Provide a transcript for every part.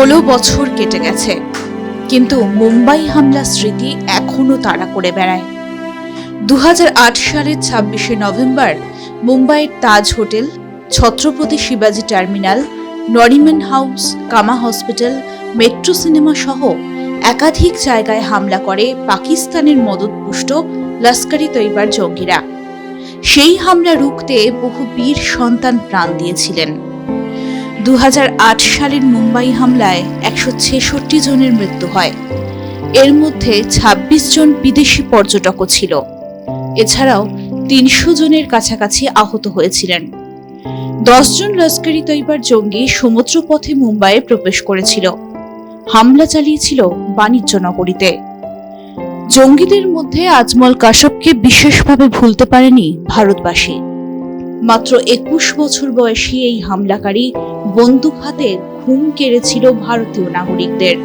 ষোলো বছর কেটে গেছে। কিন্তু মুম্বাই হামলা স্মৃতি এখনও তাড়া করে বেড়ায়। দু হাজার আট সালের ছাব্বিশে নভেম্বর মুম্বাইয়ের তাজ হোটেল, ছত্রপতি শিবাজি terminal, Nariman house, Cama hospital, metro cinema সহ একাধিক জায়গায় হামলা করে পাকিস্তানের মদতপুষ্ট লস্করি তৈবার জঙ্গিরা। সেই হামলা রুখতে বহু বীর সন্তান প্রাণ দিয়েছিলেন। দুহাজার আট সালের মুম্বাই হামলায় একশো ছেষট্টি জনের মৃত্যু হয়। এর মধ্যে ২৬ জন বিদেশি পর্যটকও ছিল। এছাড়াও তিনশো জনের কাছাকাছি আহত হয়েছিলেন। দশজন লস্করি তৈবার জঙ্গি সমুদ্রপথে মুম্বাইয়ে প্রবেশ করেছিল। হামলা চালিয়েছিল বাণিজ্য নগরীতে। জঙ্গিদের মধ্যে আজমল কাশ্যপকে বিশেষভাবে ভুলতে পারেনি ভারতবাসী। মাত্র একুশ বছর বয়সী এই হামলাকারী বন্দুক হাতে ঘুম কেড়েছিল ভারতীয় নাগরিকদের।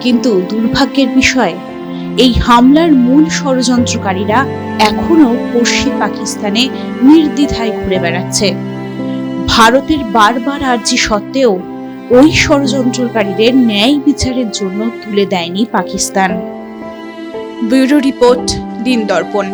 কিন্তু দুর্ভাগ্যের বিষয়, এই হামলার মূল ষড়যন্ত্রকারীরা এখনও পশ্চিম পাকিস্তানে নির্দ্বিধায় ঘুরে বেড়াচ্ছে। ভারতের বারবার আর্জি সত্ত্বেও ওই ষড়যন্ত্রকারীদের ন্যায় বিচারের জন্য তুলে দেয়নি পাকিস্তান। ব্যুরো রিপোর্ট দিন দর্পণ